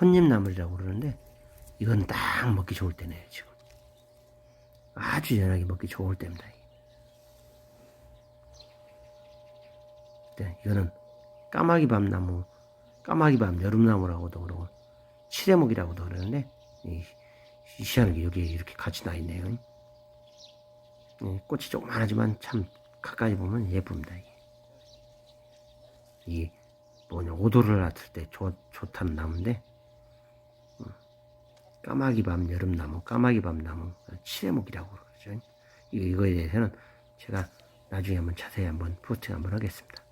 혼잎나물이라고 그러는데 이건 딱 먹기 좋을 때네요 지금 아주 연하게 먹기 좋을 때입니다. 네, 이거는 까마귀밤 나무 까마귀밤 여름나무라고도 그러고 칠해목이라고도 그러는데 이, 이 희한하게 여기에 이렇게 같이 나 있네요 네, 꽃이 조그만하지만 참 가까이 보면 예쁩니다. 이 뭐냐 오도를 놨을 때 좋, 좋다는 나무인데 음, 까마귀 밤 여름나무 까마귀 밤 나무 칠해목이라고 그러죠. 이거, 이거에 대해서는 제가 나중에 한번 자세히 한번 포스팅 한번 하겠습니다.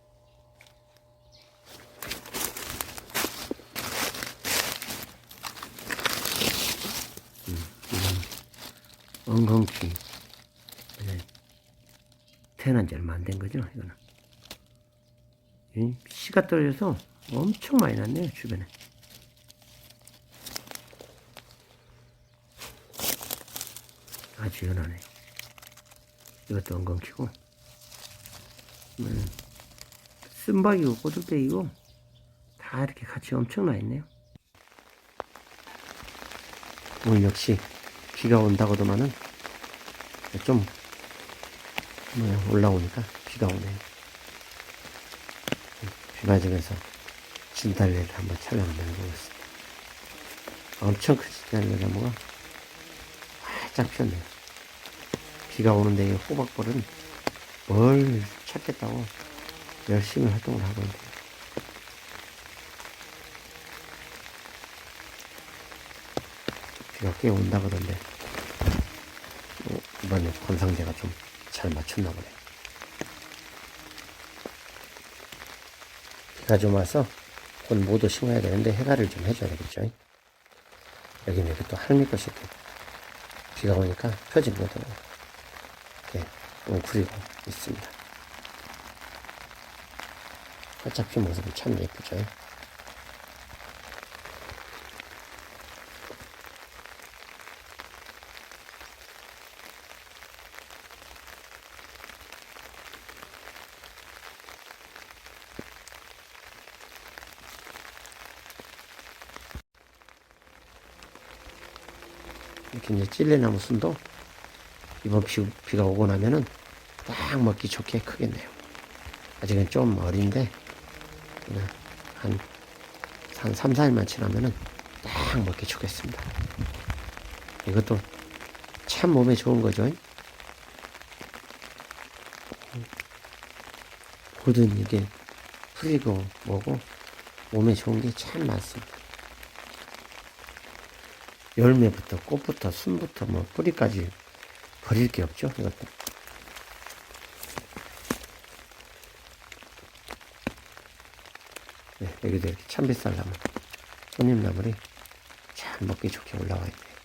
음, 엉겅퀴. 네, 태어난 지 얼마 안 된 거죠 이거는. 이 씨가 떨어져서 엄청 많이 났네요 주변에 아주 연하네 이것도 엉겅퀴고. 음, 쓴박이고 꼬들빼기고 다 이렇게 같이 엄청 나 있네요. 오늘 역시 비가 온다고도만은 좀 뭐야, 올라오니까 비가 오네요. 비 맞으면서 진달래를 한번 촬영 한번 해보겠습니다. 엄청 큰 진달래 나무가 활짝 피었네요. 비가 오는데 이 호박벌은 뭘 찾겠다고 열심히 활동을 하고 있는데 비가 꽤 온다 그러는데 어, 이번에 권상제가 좀 잘 맞췄나 보네. 해가 좀 와서 곧 모두 심어야 되는데 해가를 좀 해줘야 되겠죠. 여기는 이렇게 또 할미꽃이 이렇게 비가 오니까 펴지는 거더라고요. 이렇게 웅크리고 있습니다. 활짝 핀 모습이 참 예쁘죠. 이렇게 이제 찔레나무 순도 이번 비, 비가 오고 나면은 딱 먹기 좋게 크겠네요. 아직은 좀 어린데 한, 한 3, 4일만 지나면은 딱 먹기 좋겠습니다. 이것도 참 몸에 좋은 거죠. 모든 이게 풀이고 뭐고 몸에 좋은 게 참 많습니다. 열매부터 꽃부터 순부터 뭐 뿌리까지 버릴 게 없죠? 이것도 네, 여기도 이렇게 참빗살나무 손님 나물이 잘 먹기 좋게 올라와 있네요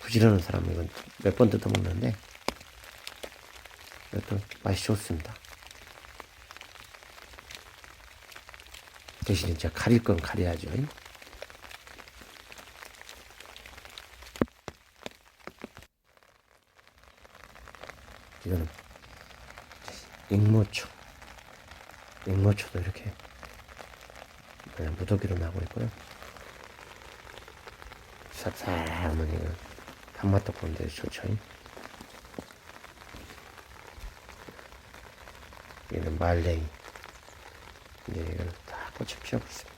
부지런한 사람은 이건 몇 번 뜯어 먹는데 이것도 맛이 좋습니다. 대신 이제 가릴 건 가려야죠 이거는 익모초. 익모초도 이렇게 그냥 무더기로 나고 있고요. 쌉싸하면 이거 단맛도 보는데 좋죠 이거는 말랭이. 이제 이거는 다 꽃이 피어고 있습니다.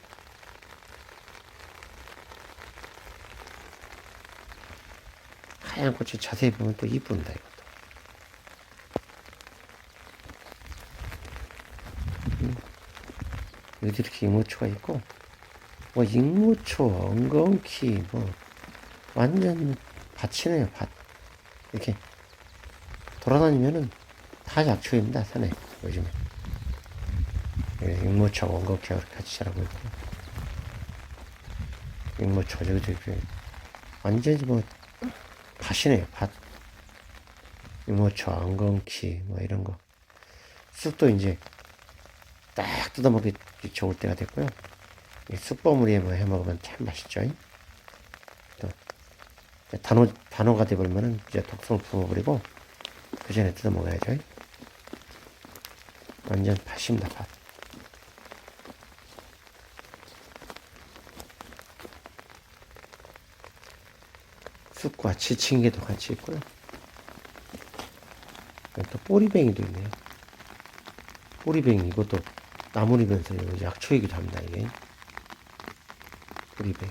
하얀 꽃이 자세히 보면 또 이쁩니다 이것 여기 이렇게 잉무초가 있고 뭐 잉무초, 엉겅퀴 뭐 완전 밭이네요 밭. 이렇게 돌아다니면은 다 약초입니다 산에 요즘에. 여기 잉무초, 엉겅퀴가 같이 자라고 있고. 잉무초 저기도 이렇게 완전히 뭐 밭이네요 밭. 잉무초, 엉겅퀴 뭐 이런 거. 쑥도 이제 딱 뜯어먹기 좋을 때가 됐고요. 숯버무리에 뭐 해먹으면 참 맛있죠. 또 단호, 단호가 돼버리면 이제 독성을 품어버리고 그 전에 뜯어먹어야죠. 완전 팥입니다, 팥. 쑥과 지친개도 같이 있고요. 또 꼬리뱅이도 있네요. 꼬리뱅이 이것도 나무리면서 약초이기도 합니다. 이게 꼬리뱅이.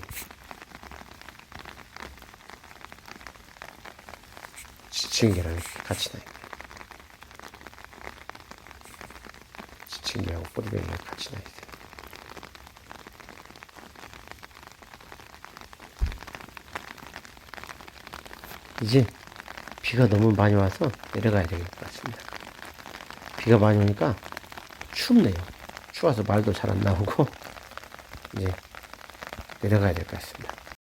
지친개랑 같이 나 있네요. 지친개하고 꼬리뱅이가 같이 나 있어요. 이제 비가 너무 많이 와서 내려가야 될 것 같습니다. 비가 많이 오니까 춥네요. 추워서 말도 잘 안 나오고 이제 내려가야 될 것 같습니다.